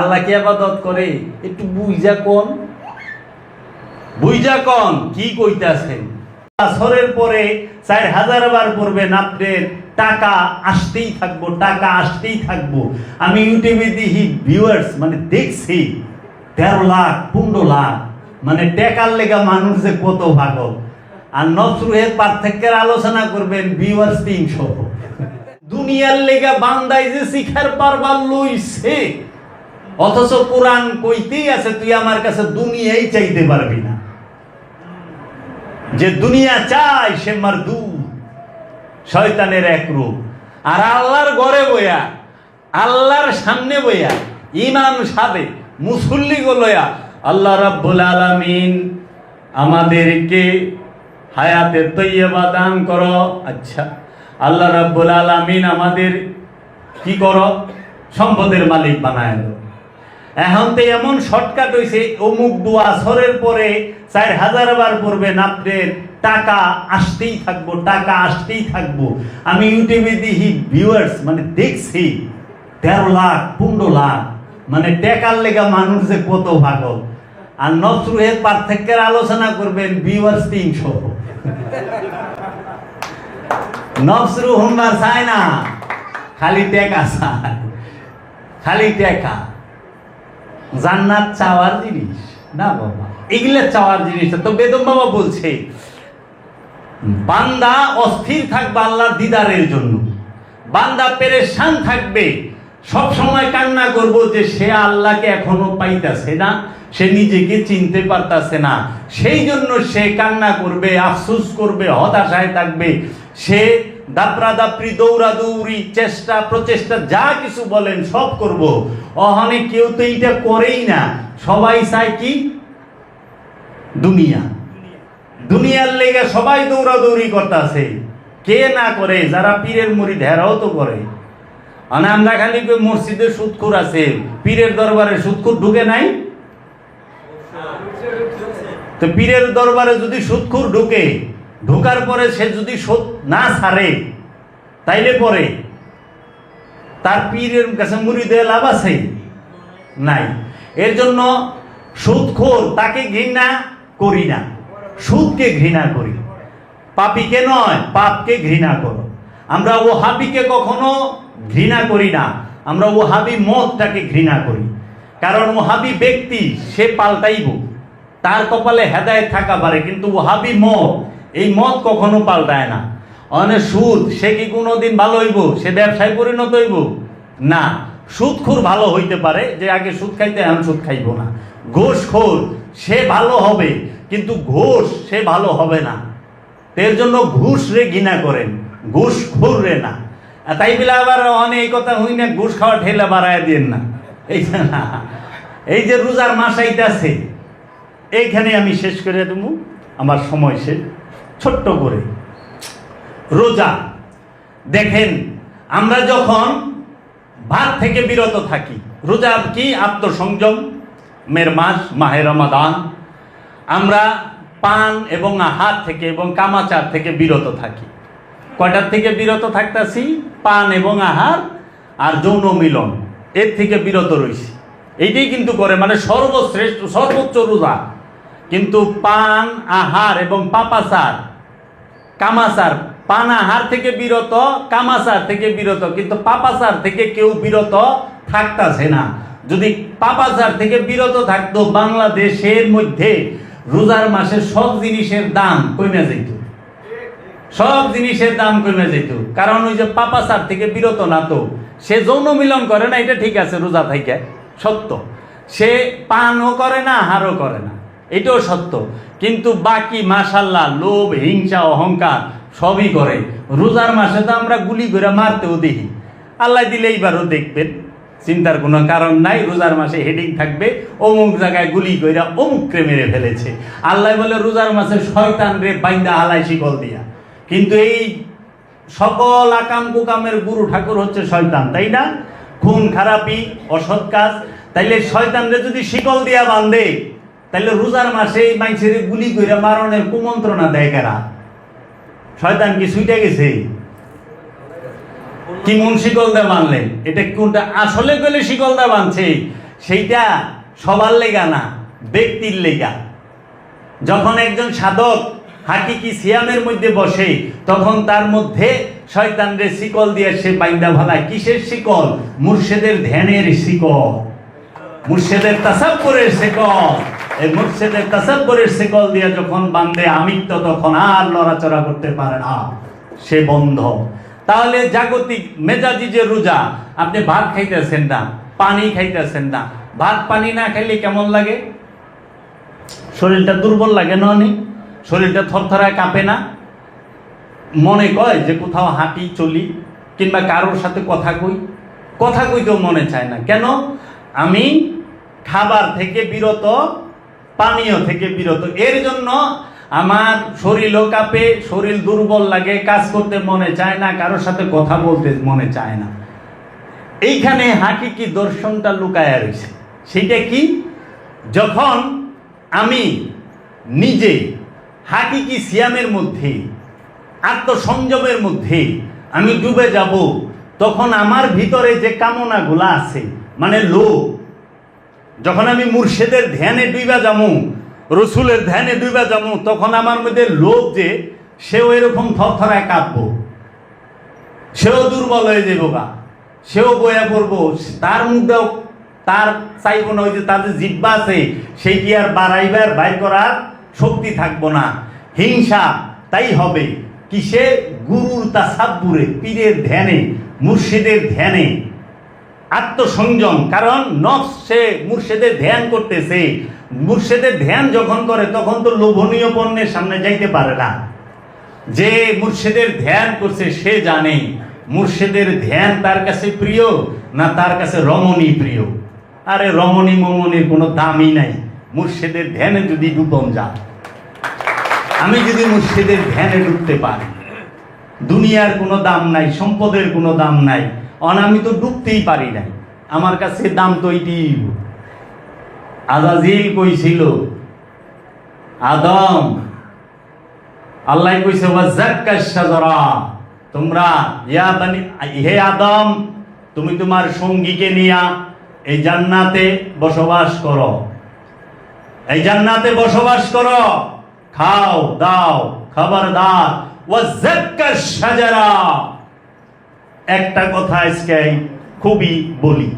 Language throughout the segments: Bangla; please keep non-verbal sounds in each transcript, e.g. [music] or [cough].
আল্লাহকে আবাদত করে একটু বুঝা কোন। বুঝা কোন কি কইতাছেন? আসরের পরে চার হাজার বার পড়বেন আপনার টাকা আসতেই থাকব টাকা আসতেই থাকব। আমি ইউটিউবে দেখি ভিউয়ার্স মানে দেখছি তেরো লাখ পনেরো লাখ মানে টেকার লেগা মানুষ যে কত ভাগল। আর নসরুহের পার্থক্যের আলোচনা করবেন ভিউয়ার্স তিনশো। দুনিয়ার লেগা বান্দাই যে শিখার পারবার লইছে। অথচ কোরআন কইতেই আছে, তুই আমার কাছে দুনিয়াই চাইতে পারবি না। যে দুনিয়া চাই, সে মার দু শয়তানের এক রূপ। আর আল্লাহর ঘরে বইয়া, আল্লাহর সামনে বইয়া, ইমাম সাদে মুসল্লি গোলয়া আল্লাহ রাব্বুল আলামিন আমাদেরকে হায়াতে তৈয়বা দান করো। আচ্ছা আল্লাহ রাব্বুল আলামিন আমাদের কি করো? সম্পদের মালিক বানায় এখন তো এমন শর্টকাট হয়েছে অমুক দোয়া সরের পরে চার হাজার বার পড়বেন আপনার টাকা আসতেই থাকব, টাকা আসতেই থাকব। আমি ইউটিউবে দেখি ভিউয়ার্স মানে দেখছি, তেরো লাখ, পনেরো লাখ মানে টেকার লেগা মানুষ যে কত ভাগল আর নসরুহের পার্থক্যের আলোচনা করবেন ভিউয়ার্স তিনশো। নসরু হুম্বার চায় না, খালি টেকা চায়, খালি টেকা। জান্নাত চাওয়ার জিনিস। না বাবা, এগুলা চাওয়ার জিনিস তো বেদম বাবা বলছে, বান্দা অস্থির থাকবে আল্লাহর দিদারের জন্য। বান্দা পেরেশান থাকবে। সব সময় কান্না করব যে সে আল্লাহকে এখনও পাইতাছে না, সে নিজেকে চিনতে পারতাছে না। সেই জন্য সে কান্না করবে, আফসোস করবে, হতাশায় থাকবে। সে দাপরা দাপড়ি দৌড়া দৌড়ি চেষ্টা, প্রচেষ্টা, যা কিছু বলেন, সব করব। অহনে কেউ তো এইটা করেই না। সবাই চায় কি? দুনিয়া। দুনিয়ার লেগে সবাই দৌড়াদৌড়ি করতেছে। কে না করে? যারা পীরের মুড়ি ঢেরাও তো করে। মানে আমরা খালি মসজিদে সুৎকুর আছে। পীরের দরবারে সুৎখুর ঢুকে নাই? তো পীরের দরবারে যদি সুৎকুর ঢুকে ঢোকার পরে সে যদি সুদ না ছাড়ে, তাইলে পরে? তার পীরের কাছে মুড়ি দিয়ে লাভ আছে? নাই। এর জন্য সুদখোর তাকে ঘৃণা করি না। সুদকে ঘৃণা করি। পাপিকে নয়, পাপকে ঘৃণা করো। আমরা ও হাবিকে কখনো ঘৃণা করি না। আমরা ও হাবি মতটাকে ঘৃণা করি। কারণ ও হাবি ব্যক্তি, সে পাল্টাইব। তার কপালে হেদায় থাকা পারে, কিন্তু ও হাবি মত এই মত কখনো পাল্টায় না। অনেক সুদ, সে কি কোনোদিন ভালো হইব? সে ব্যবসায় পরিণত হইব? না। সুদখোর ভালো হইতে পারে, যে আগে সুদ খাইতে, এখন সুদ খাইব না। ঘোষখোর, সে ভালো হবে, কিন্তু ঘোষ সে ভালো হবে না। এর জন্য ঘুষ রে ঘৃণা করেন ঘুষ খোর রে না। তাই বলে আবার অনেক কথা হই না, ঘুষ খাওয়া ঠেলা বাড়ায় দিন না। এই না, এই যে রোজার মাস আইতাছে, এইখানে আমি শেষ করে দেবো, আমার সময় শেষ। ছোট্ট করে। রোজা। দেখেন, আমরা যখন ভাত থেকে বিরত থাকি, রোজা কি? আত্মসংযম, মের মাস, মাহে রমাদান। আমরা পান এবং আহার থেকে এবং কামাচার থেকে বিরত থাকি। কয়টার থেকে বিরত থাকতেছি? পান এবং আহার আর যৌন মিলন। এর থেকে বিরত রয়েছি এইটাই কিন্তু করে মানে সর্বশ্রেষ্ঠ, সর্বোচ্চ রোজা। কিন্তু পান আহার এবং পাপাচার, কামাচার, পান আহার থেকে বিরত, কামাচার থেকে বিরত, কিন্তু পাপাচার থেকে কেউ বিরত থাকতাছে না। যদি পাপাচার থেকে বিরত থাকতো, বাংলাদেশের মধ্যে রোজার মাসে সব জিনিসের দাম কমে যেত। সব জিনিসের দাম কমে যেত। কারণ ওই যে পাপাচার থেকে বিরত না তো। সে যৌন মিলন করে না, এটা ঠিক আছে, রোজা থেকে সত্য। সে পানও করে না, আহারও করে না। এটাও সত্য। কিন্তু বাকি মাসাল্লাহ লোভ, হিংসা, অহংকার সবই করে। রোজার মাসে তো আমরা গুলি করে মারতেও দেখি। আল্লাহ দিলে এইবারও দেখবেন, চিন্তার কোনো কারণ নাই, রোজার মাসে হেডিং থাকবে, অমুক জায়গায় গুলি কইরা অমুককে মেরে ফেলেছে। আল্লাহ বলে, রোজার মাসে শয়তান রে বাইন্দা হালাই শিকল দিয়া। কিন্তু এই সকল আকাম কুকামের গুরু ঠাকুর হচ্ছে শয়তান, তাই না? খুন, খারাপি, অসৎ কাজ, তাইলে শয়তানরে যদি শিকল দিয়া বান্ধে তাইলে রোজার মাসে এই মাইসের গুলি কইরা মারণের কুমন্ত্রণা দেয় কারা? শয়তান কি সুইটে গেছে? কি মন শিকল দা এটা কোনটা আসলে গেলে শিকল দা সেইটা সবার লেগা না, ব্যক্তির লেগা। যখন একজন সাধক হাকিকি সিয়ামের মধ্যে বসে, তখন তার মধ্যে শয়তানরে শিকল দিয়ে সে বাইন্দা ভালায়। কিসের শিকল? মুর্শেদের ধ্যানের শিকল। মুর্শেদের তাসাব্বরের শিকল। এই মুর্শেদের তাসাব্বরের শিকল দিয়ে যখন বান্ধে আমিত্ব, তখন আর লড়াচড়া করতে পারে না। সে বন্ধ। তাহলে জাগতিক মেজাজি যে রোজা, আপনি ভাত খাইতেছেন না, পানি খাইতেছেন না। ভাত, পানি না খাইলে কেমন লাগে? শরীরটা দুর্বল লাগে না অনেক শরীরটা থরথরায় কাঁপে না? মনে কয় যে কোথাও হাঁটি, চলি, কিংবা কারোর সাথে কথা কই? কথা কইতেও মনে চায় না। কেন? আমি খাবার থেকে বিরত পানীয় থেকে বিরত। এর জন্য আমার শরীরও কাঁপে শরীর দুর্বল লাগে, কাজ করতে মনে চায় না, কারোর সাথে কথা বলতে মনে চায় না। এইখানে হাকি কি দর্শনটা লুকায়া রয়েছে। সেটা কি? যখন আমি নিজে হাকিকি সিয়ামের মধ্যে, আত্মসংযমের মধ্যে আমি ডুবে যাব, তখন আমার ভিতরে যে কামনাগুলা আছে মানে লোভ যখন আমি মুর্শেদের ধ্যানে ডুইবা যামু, রসুলের ধ্যানে ডুইবা যামু, তখন আমার মধ্যে লোভ যে সেও এরকম থরথরায় কাঁপবো সেও দুর্বল হয়ে যাব গা। সেও বয়া পড়ব। তার মধ্যেও তার চাইব না, ওই যে তাদের জিব্বা আছে সেইটি আর বাড়াইবার বাইর করার শক্তি থাকব না। হিংসা, তাই হবে। কিসে? গুরুর তাসাব্বুরে, পীরের ধ্যানে, মুর্শিদের ধ্যানে। আত্মসংযম, কারণ নফস সে মুর্শেদের ধ্যান করতেছে। মুর্শেদের ধ্যান যখন করে, তখন তো লোভনীয় পণ্যের সামনে যাইতে পারে না। যে মুর্শেদের ধ্যান করছে, সে জানে মুর্শেদের ধ্যান তার কাছে প্রিয় না তার কাছে রমণী প্রিয়। আরে রমণী মমনির কোনো দামই নাই। মুর্শেদের ধ্যানে যদি ডুবন যা আমি যদি মুর্শিদের ধ্যানে ডুবতে পারি, দুনিয়ার কোনো দাম নাই, সম্পদের কোনো দাম নাই অন, আমি তো ডুবতেই পারি নাই। আমার কাছে দাম তো এইটি আজাজিল কইছিল, আদম, আল্লাহ কইছে তোমরা, ইয়া বানি, হে আদম, তুমি তোমার সঙ্গীকে নিয়া এই জান্নাতে বসবাস করো। এই জান্নাতে বসবাস করো। খাও, দাও, খবরদার। ওয়াজাক্কাশ শাজারা একটা কথা আজকে খুবই বলি।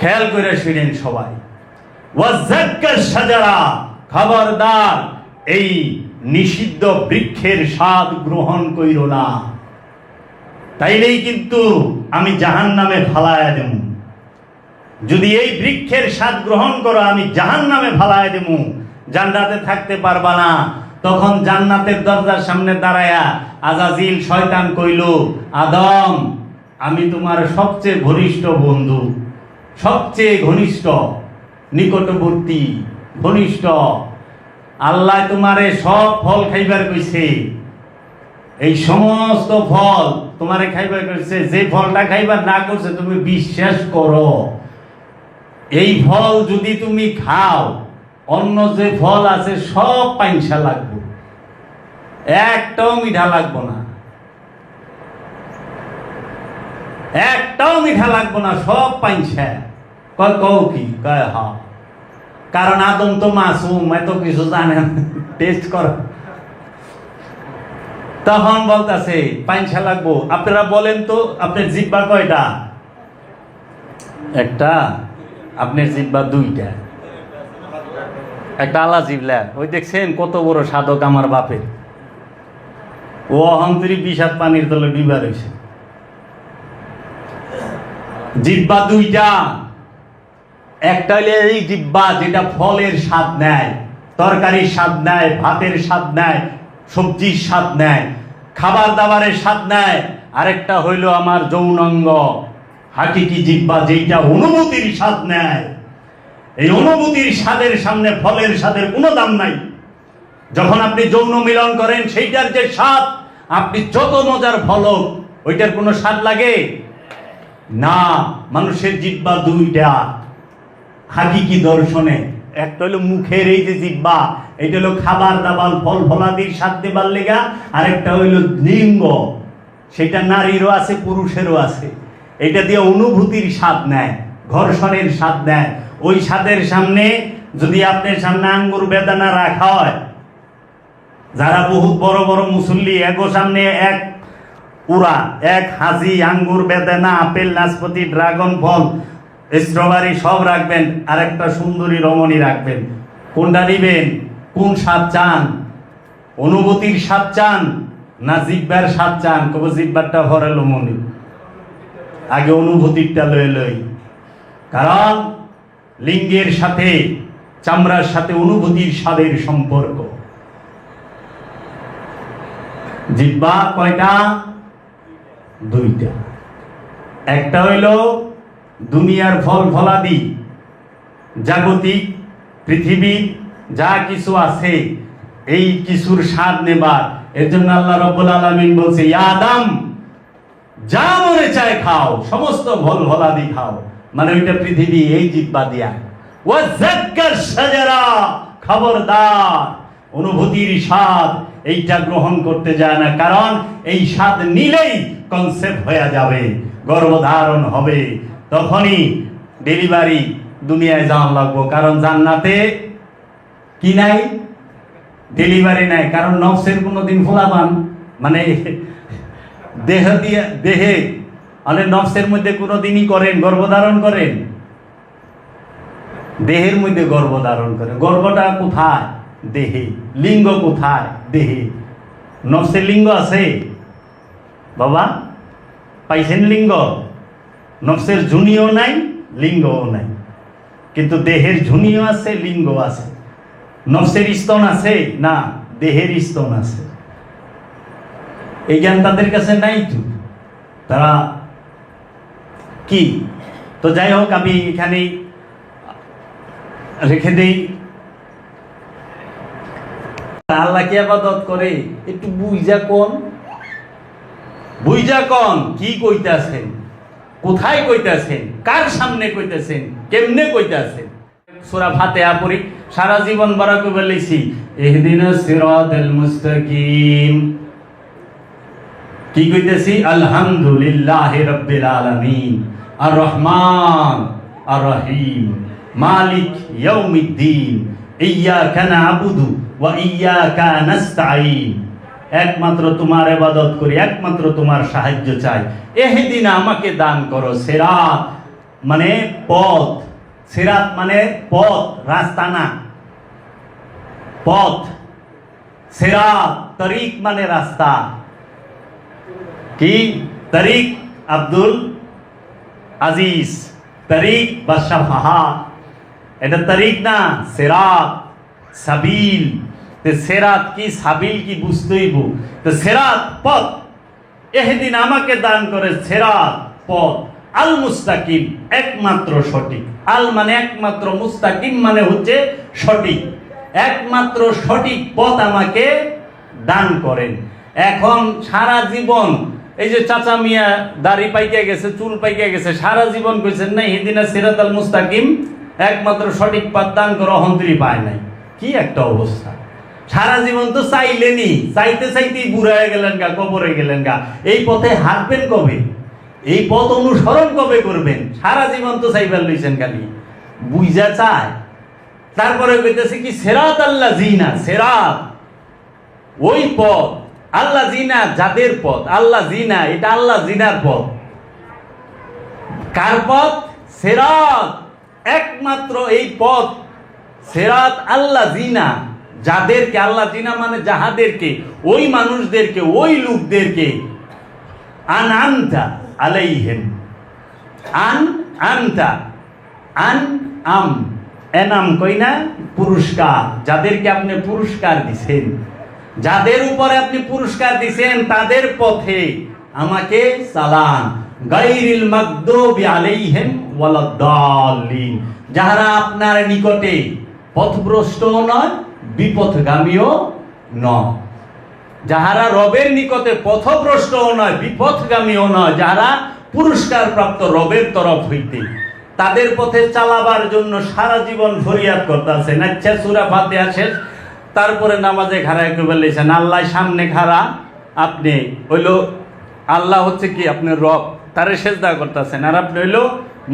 খেয়াল করে শুনেন সবাই। শাজারা, খবরদার, এই নিষিদ্ধ বৃক্ষের স্বাদ গ্রহণ করিল না। তাইলেই কিন্তু আমি জাহান নামে ফালায়া দেব যদি এই বৃক্ষের স্বাদ গ্রহণ করো, আমি জাহান নামে ফালায়া দেব জান্নাতে থাকতে পারবা না। তখন জান্নাতের দরজার সামনে দাঁড়ায়া আজাজিল শয়তান কইল, আদম, আমি তোমার সবচেয়ে ঘনিষ্ঠ বন্ধু, সবচেয়ে ঘনিষ্ঠ, নিকটবর্তী, ঘনিষ্ঠ। আল্লাহ তোমারে সব ফল খাইবার কইছে। এই সমস্ত ফল তোমারে খাইবার কইছে, যে ফলটা খাইবার না করছে তুমি বিশ্বাস করো। এই ফল যদি তুমি খাও, অন্য যে ফল আছে সব পাইনসা লাগবে একটাও মিঠা লাগবো না। একটাও মিঠা লাগবো না, সব কয়, কও কি? কয়, হা। কারণ আদম তো মাসুম, এত কিছু জানেন টেস্ট কর। তখন বলতাছে পাইনসা লাগবো। আপনারা বলেন তো, আপনার জিব্বা কয়টা? একটা, আপনার জিব্বা দুইটা। একটা আলা জিবলা। ওই দেখছেন কত বড় সাধক আমার বাপের। ও অহন্তরি বিষাদ পানির তলে ডিবা রয়েছে জিব্বা দুইটা। একটা হলে এই জিব্বা যেটা ফলের স্বাদ নেয়, তরকারির স্বাদ নেয়, ভাতের স্বাদ নেয়, সবজির স্বাদ নেয় খাবার দাবারের স্বাদ নেয়। আরেকটা হইল আমার যৌনাঙ্গ। হাকিকি জিব্বা যেইটা অনুভূতির স্বাদ নেয়। এই অনুভূতির স্বাদের সামনে ফলের স্বাদের কোনো দাম নাই। যখন আপনি যৌন মিলন করেন, সেইটার যে স্বাদ আপনি যত মজার ফল ওইটার কোনো স্বাদ লাগে? না, মানুষের জিব্বা দুইটা। হাকিকি দর্শনে। একটা হলো মুখের এই যে জিব্বা এটা হলো খাবার দাবার, ফল ফলাদির স্বাদ দেবার লেগা আর একটা হইল লিঙ্গ। সেটা নারীরও আছে, পুরুষেরও আছে। এটা দিয়ে অনুভূতির স্বাদ নেয়, ঘর্ষণের স্বাদ নেয়। ওই স্বাদের সামনে যদি আপনার সামনে আঙ্গুর বেদানা রাখা হয় যারা বহুত বড় বড় মুসল্লি এগো সামনে এক উড়া, এক হাজি, আঙ্গুর, বেদানা, আপেল, নাশপাতি, ড্রাগন, ফল, স্ট্রবেরি সব রাখবেন আর একটা সুন্দরী রমণী রাখবেন। কোনটা নিবেন? কোন স্বাদ চান? অনুভূতির স্বাদ চান না জিব্বার স্বাদ চান? কবে জিব্বারটা ভরালো মনে আগে অনুভূতিটা লয়ে লই। কারণ, লিঙ্গের সাথে, চামড়ার সাথে অনুভূতির স্বাদের সম্পর্ক। জিব্বা কয়টা? দুইটা। একটা হইল দুনিয়ার ফল ফলাদি জাগতিক, পৃথিবী, যা কিছু আছে, এই কিছুর স্বাদ নেবার। এর জন্য আল্লাহ রব্বুল আলমিন বলছে "ইয়া আদম, যা মনে চায় খাও, সমস্ত ভল ভলাদি খাও। মানে ওইটা পৃথিবী এই জিব্বা দিয়া। ও সাজারা খবরদার, অনুভূতির স্বাদ এইটা গ্রহণ করতে যায় না, কারণ এই স্বাদ নিলেই কনসেপ্ট হয়ে যাবে, গর্ভধারণ হবে। তখনই ডেলিভারি দুনিয়ায় যাওয়ান লাগবো, কারণ জান্নাতে কি নাই? ডেলিভারি নাই, কারণ নফসের কোনোদিন ফোলাবান মানে [laughs] দেহ দিয়ে, দেহে মানে নফসের মধ্যে কোনোদিনই করেন, গর্ভধারণ করেন? দেহের মধ্যে গর্ভধারণ করেন। গর্ভটা কোথায়? দেহে। লিঙ্গ কোথায়? দেহে। নফসের লিঙ্গ আছে? বাবা, পাইছেন লিঙ্গ? নফসের ঝুনিও নাই, লিঙ্গও নাই। কিন্তু দেহের ঝুনিও আছে লিঙ্গ আছে। নফসের স্তন আছে? না, দেহের স্তন আছে। এই জ্ঞান তাদের কাছে নাই তো? তারা কি? তো যাই হোক, আমি এখানেই রেখে দেই। আবাদত করে, একটু কোন। কোন, কি কইতাছেন? কোথায় কইতাছেন? কার সামনে কইতাছেন? কেমনে কইতাছেন? সূরা সারা জীবন বলেছি ইহদিনাস সিরাতাল মুস্তাকিম। কি কইতেছি? আলহামদুলিল্লাহ রব্বিল আলামিন। আর রহমান আর রহিম মালিক ইয়াউমিদ্দিন। ইয়্যাকা না'বুদু একমাত্র তোমার এবাদত করি, একমাত্র তোমার সাহায্য চাই। এহেদিন আমাকে দান করো, সিরাত মানে পথ। সিরাত মানে পথ, রাস্তা না। পথ। সিরাত, তরিক মানে রাস্তা। কি? তরিক আব্দুল আজিজ। তরিক বা শাফাহা এটা তরিক না, সেরাত। সাবিল। সেরাত কি সাবিল কি বুঝতেইব? তো সেরাত পথ। এহদিন আমাকে দান করে সেরাত পথ। আল মুস্তাকিম একমাত্র সঠিক। আল মানে একমাত্র মুস্তাকিম মানে হচ্ছে সঠিক। একমাত্র সঠিক পথ আমাকে দান করেন। এখন সারা জীবন এই যে চাচা মিয়া দাড়ি পাইকে গেছে, চুল পাইকে গেছে, সারা জীবন কইছেন, নাই হিদিনা সিরাত আল মুস্তাকিম একমাত্র সঠিক পথ দান করে, অহন্তরি পায় নাই। কি একটা অবস্থা। সারা জীবন তো চাইলেনি। চাইতে চাইতেই বুড়া হয়ে গেলেন গা, কবরে গেলেন গা। এই পথে হাঁটবেন কবে? এই পথ অনুসরণ কবে করবেন? সারা জীবন তো চাইবার লইছেন খালি। বুঝা চায়। তারপরে কইতেছে কি, সেরাত আল্লাহ জিনা, সেরাত। ওই পথ আল্লাহ জিনা যাদের পথ আল্লাহ জিনা, এটা আল্লাহ জিনার পথ। কার পথ? সেরাত। একমাত্র এই পথ, সেরাত আল্লাহ জিনা। যাদেরকে আল্লাহ জিনা মানে যাহাদেরকে, ওই মানুষদেরকে, ওই লোকদেরকে। আন আনতা আলাইহেম। আন আনতা আন আম। এনাম কই না? পুরস্কার। যাদেরকে আপনি পুরস্কার দিছেন। যাদের উপরে আপনি পুরস্কার দিছেন, তাদের পথে আমাকে সালাম। গাইরিল মাগদুবি আলাইহিম ওয়ালাদ্দাল্লিন। যাহারা আপনার নিকটে পথভ্রষ্ট নয় বিপথগামীও নয় যাহারা রবের নিকটে পথভ্রষ্টও নয়, বিপথগামীও নয়, যাহারা পুরস্কার প্রাপ্ত রবের তরফ হইতে, তাদের পথে চালাবার জন্য সারা জীবন ফরিয়াদ করতেছেন আচ্ছা সুরা ফাতিহা শেষ, তারপরে নামাজে খাড়া একটু বলেছেন আল্লাহ সামনে খাড়া, আপনি হইল, আল্লাহ হচ্ছে কি আপনি রব, তারে সেজদা করতেছেন, আর আপনি হইল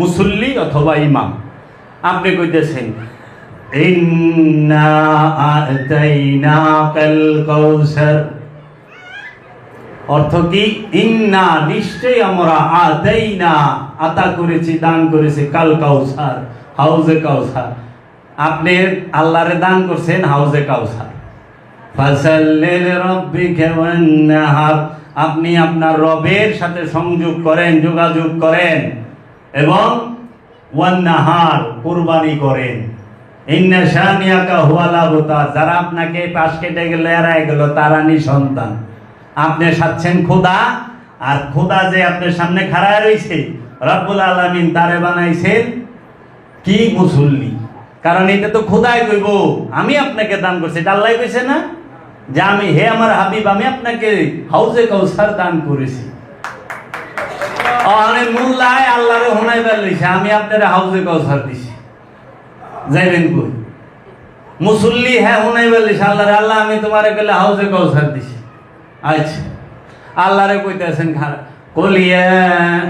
মুসল্লি অথবা ইমাম। আপনি কইতেছেন ইন্না আতাইনাকাল কাউসার অর্থ কি? ইন্না নিশ্চয়ই আমরা আতাইনা, আতা করেছি, দান করেছি, কাল কাউসার, হাউজে কাউসার। আপনি আল্লাহরে দান করছেন, হাউজে কাউসার। ফাসাল্লিল রাব্বিকা ওয়ান্নাহার। আপনি আপনার রবের সাথে সংযোগ করেন, যোগাযোগ করেন এবং ওয়ান্নাহার কুরবানি করেন। যারা আপনাকে পাশ কেটে গেলে গেল, তারা সন্তান। আপনি সাচ্ছেন খোদা, আর খোদা যে আপনার সামনে খাড়ায় রয়েছে রব্বুল আলামিন তারে বানাইছেন কি মুসল্লি? কারণ এটা তো খোদাই কইব, আমি আপনাকে দান করছি। এটা আল্লাহ কইছে না? যে আমি, হে আমার হাবিব, আমি আপনাকে হাউজে কাউসার দান করেছি। অনেক মোল্লায় আল্লাহরে হোনাই বেলিছে আমি আপনার হাউজে কাউসার দিছি। যাইবেন কই? মুসল্লি হ্যাঁ হোনাই বেলিছে আল্লাহরে, আল্লাহ, আমি তোমারে গেলে হাউজে কাউসার দিছি। আচ্ছা আল্লাহরে কইতেছেন খারাপ কলিয়া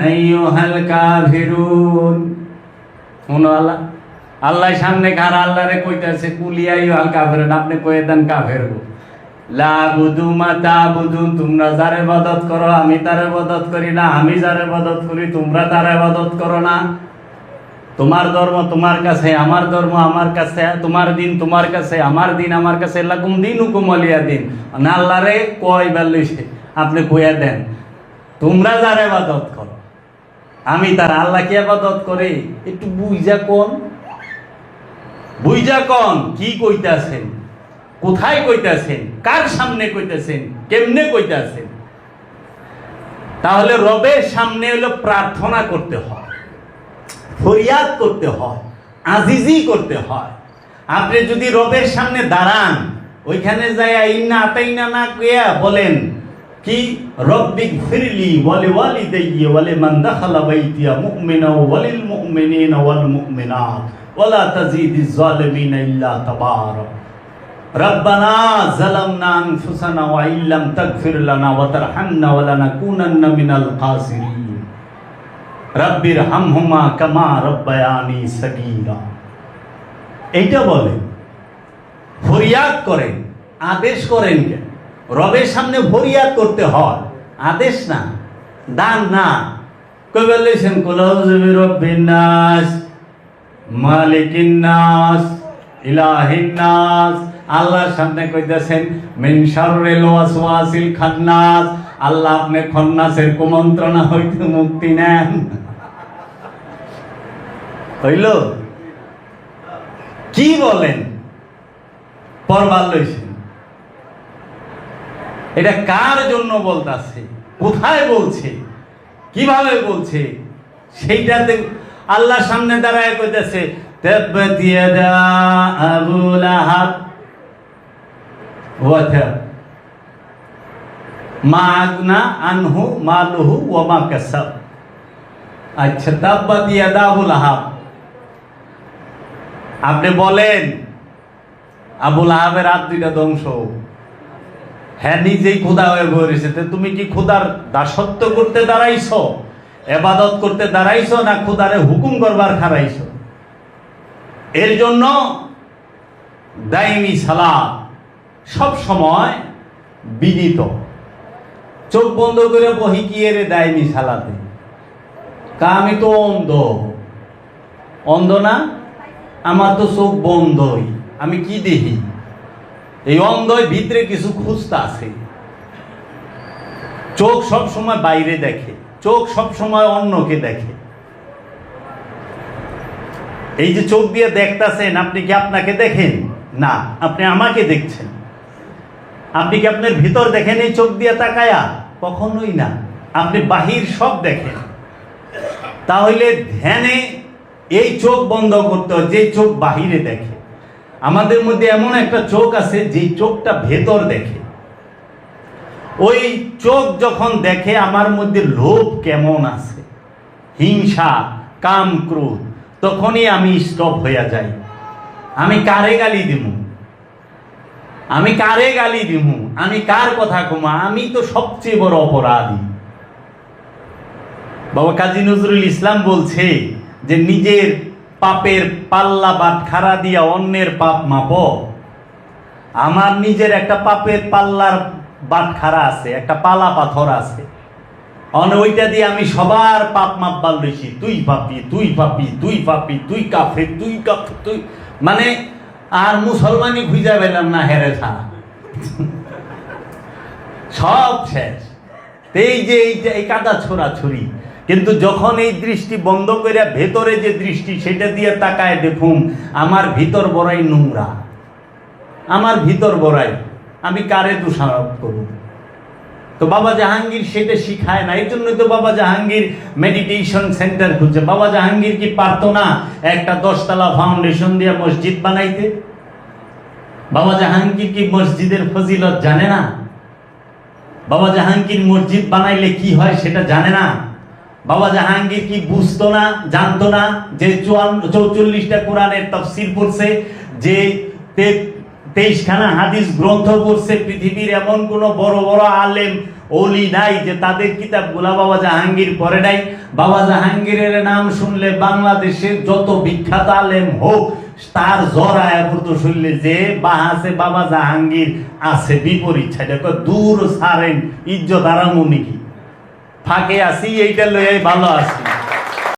আইয়ুহাল কাফিরুন। শুনো আল্লাহ আল্লাহ সামনে খারা আল্লাহরে কইতাছে, কুলিয়া আইয়ুহাল কাফিরুন। আপনি কয়ে দেন, কাফের গো লা বুদু মা তা বুদু তোমরা যার ইবাদত করো, আমি তার ইবাদত করি না। আমি যার ইবাদত করি, তোমরা তার ইবাদত করো না। তোমার ধর্ম তোমার কাছে, আমার ধর্ম আমার কাছে, তোমার দিন তোমার কাছে, আমার দিন আমার কাছে লাকুম দিন হুকুম দিন। না আল্লাহরে কয় বেলইছে আপনি কইয়া দেন। তোমরা যার ইবাদত করো। আমি তার আল্লাহ কি ইবাদত করে। একটু বুঝা কোন। বুঝা কোন, কি কইতাছেন? কোথায় কইতাছেন? কার সামনে কইতাছেন? কেমনে কইতাছেন? তাহলে রবের সামনে হলো প্রার্থনা করতে হয়। ফরিয়াদ করতে হয় আজিজি করতে হয় আপনি যদি রবের সামনে দাঁড়ান ওইখানে যায় ইন্না আতাইনা না কইয়া বলেন কি রব্বিক ফিরলি ওয়ালি ওয়ালি দেইয়ে ওয়ালি মান দাখালা বাইতিয়া মুমিনা ওয়ালিল মুমিনিনা ওয়াল মুমিনাত ওয়ালা তাজিদিজ জালিমিনা ইল্লা তাবারা ربنا ظلمنا انفسنا وان لم تغفر لنا وترحمنا ولنكونن من الخاسرين রব্বির হামহুমা কামা রব্বায়ানি সগীরা। এইটা বলে ফরিয়াদ করেন, আদেশ করেন কেন? রবের সামনে ফরিয়াদ করতে হয়, আদেশ না, দান না। কবে লেছেন কোলাউজবি রব্বিন নাস, মালিকিন নাস, ইলাহিন নাস। আল্লাহর সামনে কইতাছেন, মিন শাররিল ওয়াসওয়াসিল খান্নাস। আল্লাহ আপনি খন্নাসের কুমন্ত্রণা হইতে মুক্তি নেন। হইল? কি বলেন? পরবার এটা কার জন্য বলতাছে? কোথায় বলছে? কীভাবে বলছে? সেইটাতে আল্লাহ সামনে দাঁড়ায় কইতেছে তাব্বাত ইয়াদা আবু লাহাব মা আগনা আনহু মালুহু ওয়া মা কাসাব। আচ্ছা তাব্বাত ইয়াদা আবু লাহাব। আপনি বলেন, আবুল আহাবের দুইটা ধ্বংস। হ্যাঁ নিজেই ক্ষুদা হয়ে তো তুমি কি ক্ষুদার দাসত্ব করতে দাঁড়াইছ? এবাদত করতে দাঁড়াইছ না ক্ষুদারে হুকুম করবার খারাইছ এর জন্য দাইমি সালা সব সময় বিদিত চোখ বন্ধ করে বহি কি রে দাইমি সালাতে? কা আমি তো অন্ধ। অন্ধ না? আমার তো চোখ বন্ধই। আমি কি দেখি? এই অন্ধই ভিতরে কিছু খুঁজতে আছে চোখ সব সময় বাইরে দেখে। চোখ সব সময় অন্যকে দেখে। এই যে চোখ দিয়ে দেখতাছেন, আপনি কি আপনাকে দেখেন? না, আপনি আমাকে দেখছেন। আপনি কি আপনার ভিতর দেখেন এই চোখ দিয়ে তাকায়া? কখনোই না। আপনি বাহির সব দেখেন। তাহলে ধ্যানে এই চোখ বন্ধ করতে হয়, যে চোখ বাহিরে দেখে। আমাদের মধ্যে এমন একটা চোখ আছে, যে চোখটা ভেতর দেখে। ওই চোখ যখন দেখে, আমার মধ্যে লোভ কেমন আছে? হিংসা, কাম ক্রোধ, তখনই আমি স্টপ হইয়া যাই। আমি কারে গালি দিব আমি কারে গালি দিব আমি কার কথা কমা? আমি তো সবচেয়ে বড় অপরাধী। বাবা কাজী নজরুল ইসলাম বলছে যে নিজের পাপের পাল্লা বাটখারা দিয়া অন্যের পাপ মাপ। আমার নিজের একটা পাপের পাল্লার বাটখারা আছে, একটা পালা পাথর আছে। ওইটা দিয়ে আমি সবার পাপ মাপবার লইছি। তুই পাপি তুই পাপি তুই পাপি, তুই কাফের তুই কাফের, তুই মানে আর মুসলমানই খুঁজে পেলাম না হেরে ছাড়া সব শেষ। এই যে এই কাদা ছোড়া ছুরি কিন্তু যখন এই দৃষ্টি বন্ধ করে ভেতরে যে দৃষ্টি, সেটা দিয়ে তাকায় দেখুন, আমার ভিতর বড়াই নোংরা। আমার ভিতর বড়াই, আমি কারে দোষারোপ করব? তো বাবা জাহাঙ্গীর সেটা শিখায় না এই জন্যই তো বাবা জাহাঙ্গীর মেডিটেশন সেন্টার খুলছে। বাবা জাহাঙ্গীর কি পারতো না একটা দশতলা ফাউন্ডেশন দিয়ে মসজিদ বানাইতে? বাবা জাহাঙ্গীর কি মসজিদের ফজিলত জানে না? বাবা জাহাঙ্গীর মসজিদ বানাইলে কি হয় সেটা জানে না? বাবা জাহাঙ্গীর কি বুঝতো না জানতো না যে চুয়ান্ন চৌচল্লিশটা কোরআনের তফসির পড়ছে যে তেইশখানা হাদিস গ্রন্থ পড়ছে পৃথিবীর এমন কোন বড় বড় আলেম ওলি নাই যে তাদের কিতাব কিতাবগুলা বাবা জাহাঙ্গীর পড়ে নাই। বাবা জাহাঙ্গীরের নাম শুনলে বাংলাদেশের যত বিখ্যাত আলেম হোক তার জ্বর আয়া শুনলে যে বাহাসে বাবা জাহাঙ্গীর আছে বিপরীত। কয়, দূর সারেন ইজ্জত আরামুনি কি? ফাঁকে আসি এইটা লইয়াই ভালো আছি।